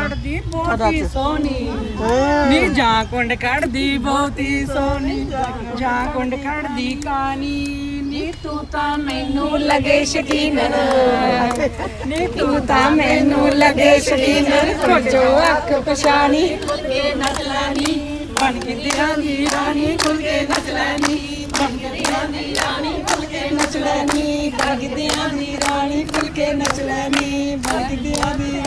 ਕੱਢਦੀ ਬਹੁਤੀ ਸੋਹਣੀ। ਨੀ ਜਾਂ ਕੁੰਡ ਕੱਢਦੀ ਬਹੁਤੀ ਸੋਹਣੀ। ਜਾਂ ਕੁੰਡ ਕੱਢਦੀ ਕਾਨੀ ਨੀ ਤੂੰ ਤਾਂ ਮੈਨੂੰ ਲਗੇ ਸ਼ਕੀਨ ਨੀ ਤੂੰ ਤਾਂ ਮੈਨੂੰ ਲਗੇ ਸ਼ਕੀਨ ਖੋਜੋ ਅੱਖ ਪਛਾਣੀ। ਖੁੱਲ ਕੇ ਨੱਚ ਲੈਣੀ। ਬਣ ਕੇ ਦਿਆਂ ਦੀ ਰਾਣੀ। ਖੁੱਲ ਕੇ ਨੱਚ ਲੈਣੀ। ਬਣ ਕੇ ਦਿਆਂ ਦੀ ਰਾਣੀ। ਖੁੱਲ ਕੇ ਨੱਚ ਲੈਣੀ। ਬਣ ਕੇ ਦਿਆਂ ਦੀ ਰਾਣੀ। ਖੁੱਲ ਕੇ ਨੱਚ ਬਣ ਕੇ ਦਿਆਂ ਦੀ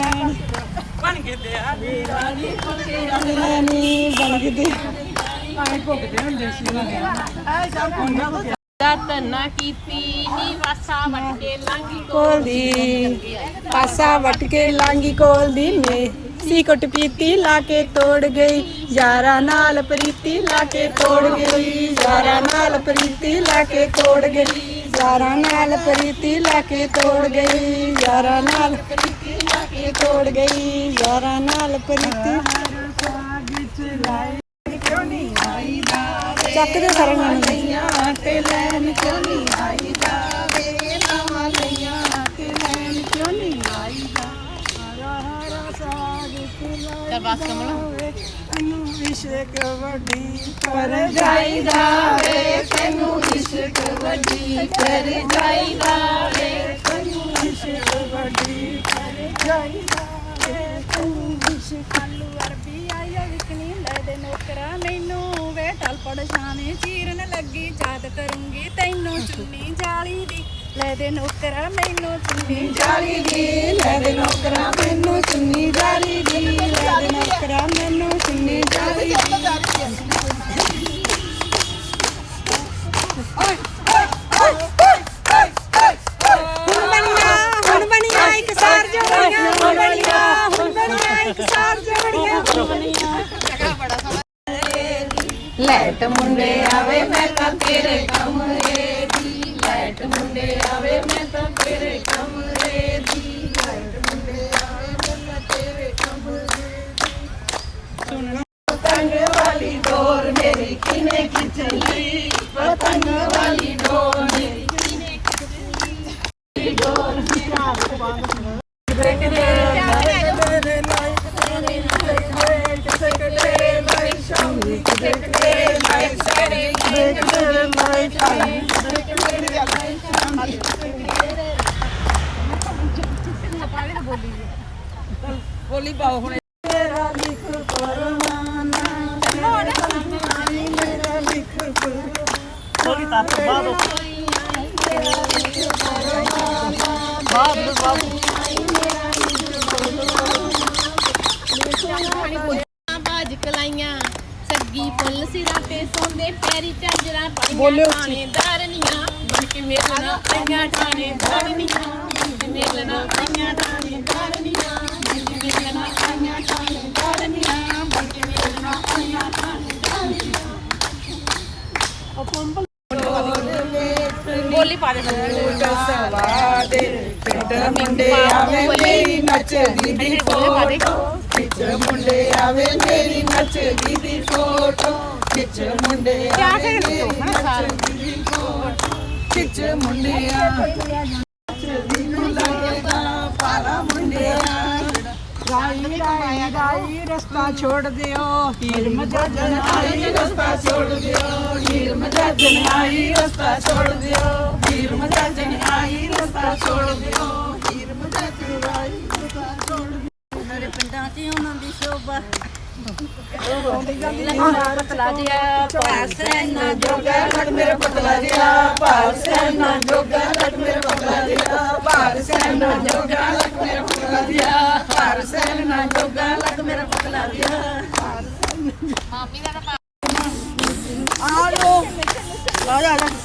ਰਾਣੀ ਬਣ ਕੇ ਦਿਆਂ ਦੀ ਰਾਣੀ ਖੁੱਲ ਕੇ ਨੱਚ ਲੈਣੀ ਬਣ ਕੇ ਦਿਆਂ ਆਏ ਭੁਗਦੇ ਹੁੰਦੇ ਸੀ ਉਹਨਾਂ ਦੇ ਦਤ ਨਾ ਕੀਤੀ ਨੀ ਵਾਸਾ ਵਟ ਕੇ ਲੰਘੀ ਕੋਲ ਦੀ। ਪਾਸਾ ਵਟ ਕੇ ਲਾਂਗੀ ਕੋਲ ਦੀ। ਮੇ ਸੀ ਕੁੱਟ ਪੀਤੀ ਲਾ ਕੇ ਤੋੜ ਗਈ। ਯਾਰਾਂ ਨਾਲ ਪ੍ਰੀਤੀ ਲਾ ਕੇ ਤੋੜ ਗਈ। ਯਾਰਾਂ ਨਾਲ ਪ੍ਰੀਤੀ ਲਾ ਕੇ ਤੋੜ ਗਈ। ਯਾਰਾਂ ਨਾਲ ਪ੍ਰੀਤੀ ਲਾ ਕੇ ਤੋੜ ਗਈ। ਯਾਰਾਂ ਨਾਲ ਪ੍ਰੀਤੀ ਲਾ ਕੇ ਤੋੜ ਗਈ। ਯਾਰਾਂ ਨਾਲ ਪ੍ਰੀਤੀ ਚੱਕ ਦੇ ਸਾਰੇ ਗਾਣੇ ਤੇ ਲੈਣ ਕਿਉਂ ਨਹੀਂ ਆਈ ਜਾਵੇ ਨਵਾਂ ਲਈਆਂ ਤੇ ਲੈਣ ਕਿਉਂ ਨਹੀਂ ਆਈ ਦਾ ਹਰਾ ਹਰਾ ਸਾਗ ਚੱਲ ਬਸ ਕਮਲ। ਤੈਨੂੰ ਇਸ਼ਕ ਵੱਡੀ ਕਰ ਜਾਈਦਾ ਵੇ ਤੈਨੂੰ ਇਸ਼ਕ ਵੱਡੀ ਕਰ ਜਾਈਦਾ ਵੇ। ਤੈਨੂੰ ਇਸ਼ਕ ਵੱਡੀ ਕਰ ਜਾਈਦਾ ਵੇ ਤੈਨੂੰ ਇਸ਼ਕ ਆਲੂ ਅਰਬੀ ਆਇਆ ਵਿਕਣੀ। ਲੈ ਦੇ ਨੌਕਰਾ ਮੈਨੂੰ ਵੇ ਟਲ ਪੜਸ਼ਾਨੇ ਚੀਰਨ ਲੱਗੀ ਯਾਦ ਕਰੂੰਗੀ ਤੈਨੂੰ ਚੁੰਨੀ ਜਾਲੀ ਦੀ। ਲੈ ਦੇ ਨੌਕਰਾ ਮੈਨੂੰ ਚੁੰਨੀ ਜਾਲੀ ਦੀ ਲੈ ਦੇ ਨੌਕਰਾਂ ਮੈਨੂੰ ਚੁੰਨੀ ਜਾਲੀ ਦੀ। ਲੈ ਦੇ ਨੌਕਰਾਂ ਮੈਨੂੰ ਚੁੰਨੀ ਜਾਲੀ ਹੁਣ ਬਣੀਆਂ ਹੁਣ ਬਣੀਆਂ ਇੱਕ ਸਾਰ ਜੋੜੀਆਂ ਹੁਣ ਬਣੀਆਂ ਹੁਣ ਬਣੀਆਂ ਇੱਕ ਸਾਰ ਜੋੜੀਆਂ ਲੈਟ ਮੁੰਡੇ ਆਵੇ, ਮੈਂ ਤਾਂ ਤੇਰੇ ਕਮਰੇ ਪਤੰਗ ਵਾਲੀ ਡੋਰ ਮੇਰੀ ਕਿਨੇ ਖਿੱਚ ਪਤੰਗ ਵਾਲੀ ਡੋਰ ਮੇਰੀ ਕਿਨੇ ਖਿੱਚ ਡੋਰ ਮੇਰਾ ਬ੍ਰੇਕ ਦੇ ਤੇਰੇ ਲਾਈਕ ਤੇਰੇ ਲਾਈਕ ਤੇਰੇ ਲਾਈਕ ਸ਼ਾਮੀ ਤੇਰੇ ਲਾਈਕ ਤੇਰੇ ਬ੍ਰੇਕ ਤੇਰੇ ਲਾਈਕ ਬੋਲੀ ਪਾਓ ਹੁਣ ਪਰਵਾਨਾ ਬਾਜ ਕਲਾਈਆਂ ਸੱਗੀ ਫੁੱਲ ਸਿਰਾਂ ਤੇ ਸੌਂਦੇ ਪੈਰੀ ਝਾਂਜਰਾਂ ਪਾਈਆਂ ਥਾਣੇਦਾਰਨੀਆਂ ਬਣ ਕੇ ਮੇਲਣਾ ਆਈਆਂ ਥਾਣੇਦਾਰਨੀਆਂ ਮੇਲਣਾ ਆਈਆਂ ਥਾਣੇਦਾਰਨੀਆਂ ਬੋਲੀ ਪਾ ਦੇ ਸਵਾ ਦੇ ਪਿੰਡ ਮੁੰਡੇ ਆਵੇ ਮੇਰੀ ਨੱਚਦੀ ਦੀ ਫੋਟੋ। ਖਿੱਚ ਮੁੰਡੇ ਆਵੇ ਮੇਰੀ ਨੱਚਦੀ ਦੀ ਫੋਟੋ। ਖਿੱਚ ਮੁੰਡੇ ਆਵੇ ਮੇਰੀ ਨੱਚਦੀ ਦੀ ਫੋਟੋ। ਖਿੱਚ ਪਾਲਾ ਮੁੰਡਿਆ ਰਾਈ ਰਾਈ ਰਾਈ ਰਸਤਾ ਛੋੜ ਦਿਓ। ਹੀਰ ਮਜਾਜਨ ਆਈ ਰਸਤਾ ਛੋੜ ਦਿਓ। ਮਜਾਜਨ ਆਈ ਰਸਤਾ ਛੋੜ ਦਿਓ। ਹੀਰ ਮਜਾਜਨ ਆਈ ਰਸਤਾ ਛੋੜ ਦਿਓ। ਹੀਰ ਮਜਾਜਨ ਆਈ ਰਸਤਾ ਛੋੜ ਦਿਓ। ਮੇਰੇ ਪਿੰਡਾਂ 'ਚ ਉਹਨਾਂ ਦੀ ਸ਼ੋਭਾ। ਪਤਲਾ ਜਿਹਾ ਪਾਸ ਨਾ ਜੋਗਾ। ਲੜ ਮੇਰੇ ਪਤਲਾ ਜਿਹਾ ਪਾਸ ਨਾ ਜੋਗਾ। ਲੜ ਮੇਰੇ ਪਤਲਾ ਜਿਹਾ। ਪਾਸ ਨਾ ਜੋਗਾ। ਲੜ ਮੇਰੇ ਪਤਲਾ ਜਿਹਾ। ਪਾਸ ਨਾ ਜੋਗਾ। ਲੜ ਮੇਰੇ ਪਤਲਾ ਜਿਹਾ। ਮਾਮੀ ਦਾ ਨਾ ਆ ਲੋ ਆ ਜਾ ਆ ਜਾ